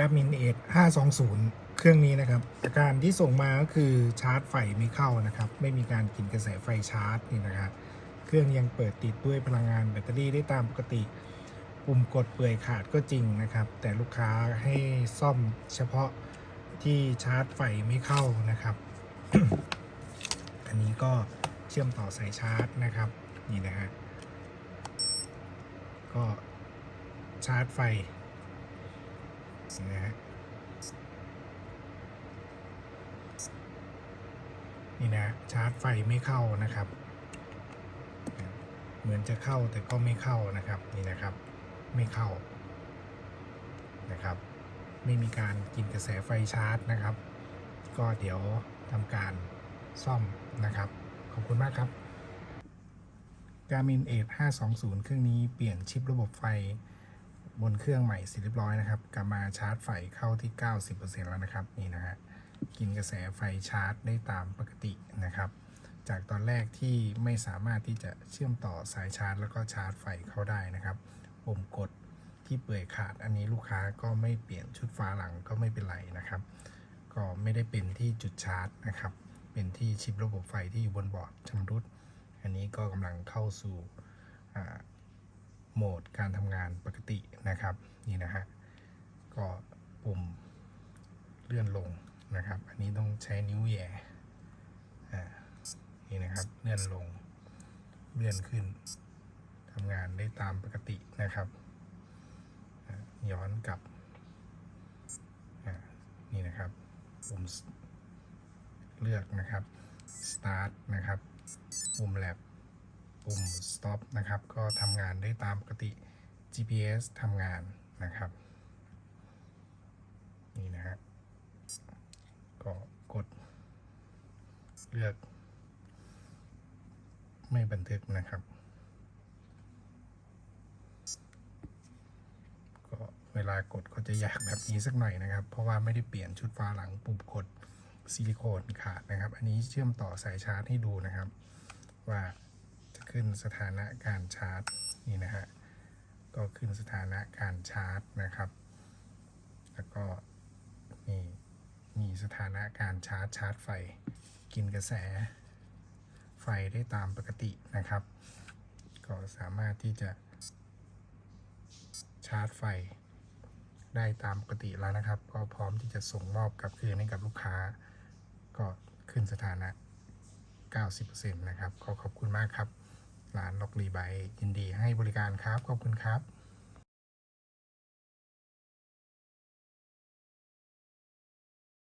การมินเอท520 เครื่องนี้นะครับอาการที่ส่งมาก็คือชาร์จไฟไม่เข้านะครับ ไม่มีการกินกระแสไฟชาร์จนี่นะครับเครื่องยังเปิดติดด้วยพลังงานแบตเตอรี่ได้ตามปกติ ปุ่มกดเปื่อยขาดก็จริงนะครับ แต่ลูกค้าให้ซ่อมเฉพาะที่ชาร์จไฟไม่เข้านะครับ อันนี้ก็เชื่อมต่อสายชาร์จนะครับ นี่นะฮะก็ชาร์จไฟ นะฮะนี่นะชาร์จไฟไม่เข้านะครับ เหมือนจะเข้าแต่ก็ไม่เข้านะครับนี่นะครับ ไม่เข้านะครับ ไม่มีการกินกระแสไฟชาร์จนะครับ ก็เดี๋ยวทำการซ่อมนะครับ ขอบคุณมากครับ Garmin 8 520 เครื่องนี้เปลี่ยนชิประบบไฟ บนเครื่องใหม่เสร็จเรียบร้อยนะครับกลับมาชาร์จไฟเข้าที่ 90%แล้วนะครับนี่นะฮะกินกระแสไฟชาร์จได้ตามปกตินะครับ จากตอนแรกที่ไม่สามารถที่จะเชื่อมต่อสายชาร์จ แล้วก็ชาร์จไฟเข้าได้นะครับปุ่มกดที่เปื่อยขาดอันนี้ลูกค้าก็ไม่เปลี่ยนชุดฟ้าหลังก็ไม่เป็นไรนะครับ ก็ไม่ได้เป็นที่จุดชาร์จนะครับ เป็นที่ชิประบบไฟที่อยู่บนบอร์ดชำรุด อันนี้ก็กำลังเข้าสู่ โหมดการทำงานปกตินะครับนี่นะฮะก็ปุ่มเลื่อนลงนะครับ อันนี้ต้องใช้นิ้วแหย่นี่นะครับเลื่อนลงเลื่อนขึ้นทำงานได้ตามปกตินะครับย้อนกลับนี่นะครับปุ่มเลือกนะครับ start นะครับปุ่ม lab ปุ่ม stop นะครับ ก็ทำงานได้ตามปกติ GPS ทำงานนะครับ นี่นะฮะก็กด เลือก ไม่บันทึกนะครับ ก็เวลากดก็จะยากแบบนี้สักหน่อยนะครับ เพราะว่าไม่ได้เปลี่ยนชุดฟ้าหลังปุ่มกดซิลิโคนขาดนะครับ อันนี้เชื่อมต่อสายชาร์จให้ดูนะครับ ว่า ขึ้นสถานะการชาร์จนี่นะฮะก็ขึ้นสถานะการชาร์จนะครับ แล้วก็นี่มีสถานะการชาร์จชาร์จไฟ กินกระแส ไฟได้ตามปกตินะครับ ก็สามารถที่จะชาร์จไฟได้ตามปกติแล้วนะครับ ก็พร้อมที่จะส่งมอบกลับคืนให้กับลูกค้า ก็ขึ้นสถานะ 90%นะครับก็ขอบคุณมากครับ ร้านล็อกรีไบยินดีให้บริการครับ ขอบคุณครับ